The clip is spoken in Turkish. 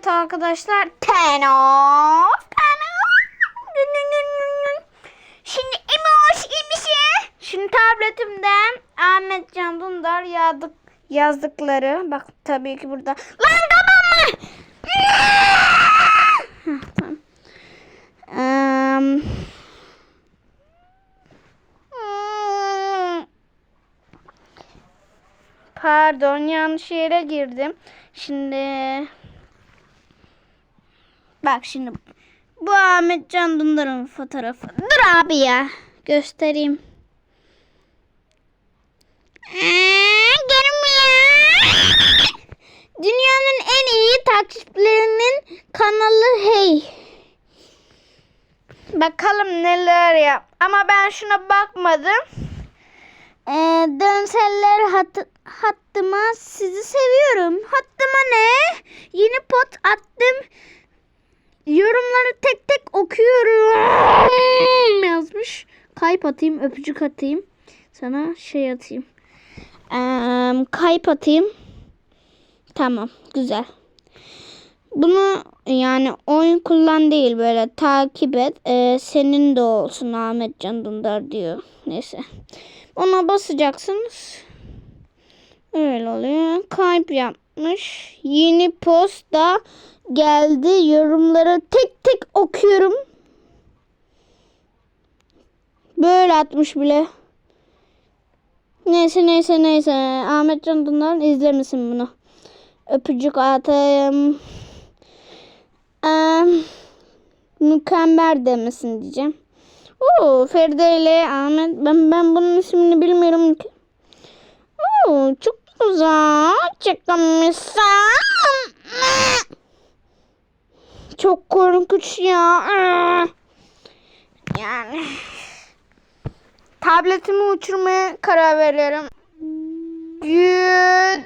Evet arkadaşlar. Tenor. Tenor. Şimdi emoş imişi. Şimdi tabletimden Ahmet Can Dündar yazdık, yazdıkları. Bak tabii ki burada. Lan tamam mı? Tamam. Eee, hmm. Pardon yanlış yere girdim. Şimdi bak şimdi bu Ahmet Can Dündar'ın fotoğrafı. Dur abi ya göstereyim. Dünyanın en iyi takipçilerinin kanalı Hey. Bakalım neler yap. Ama ben şuna bakmadım. Ee, dönseller hat, hattıma sizi seviyorum. Hattıma ne? Yeni pot attım. Yorumları tek tek okuyorum yazmış. Kayıp atayım, öpücük atayım. Sana şey atayım. Ee, kayıp atayım. Tamam, güzel. Bunu yani oyun kullan değil böyle takip et. Ee, senin de olsun Ahmet Can Dündar diyor. Neyse. Ona basacaksınız. Öyle oluyor. Kalp yapmış. Yeni posta geldi. Yorumları tek tek okuyorum. Böyle atmış bile. Neyse neyse neyse. Ahmet Can Dündar izlemesin bunu. Öpücük atayım. Ee, mükemmel demesin diyeceğim. Oo, Feride ile Ahmet. Ben, ben bunun ismini bilmiyorum ki. Çok güzel çıkmışsın. Çok korkunç ya. Yani tabletimi uçurmaya karar veririm. Güller.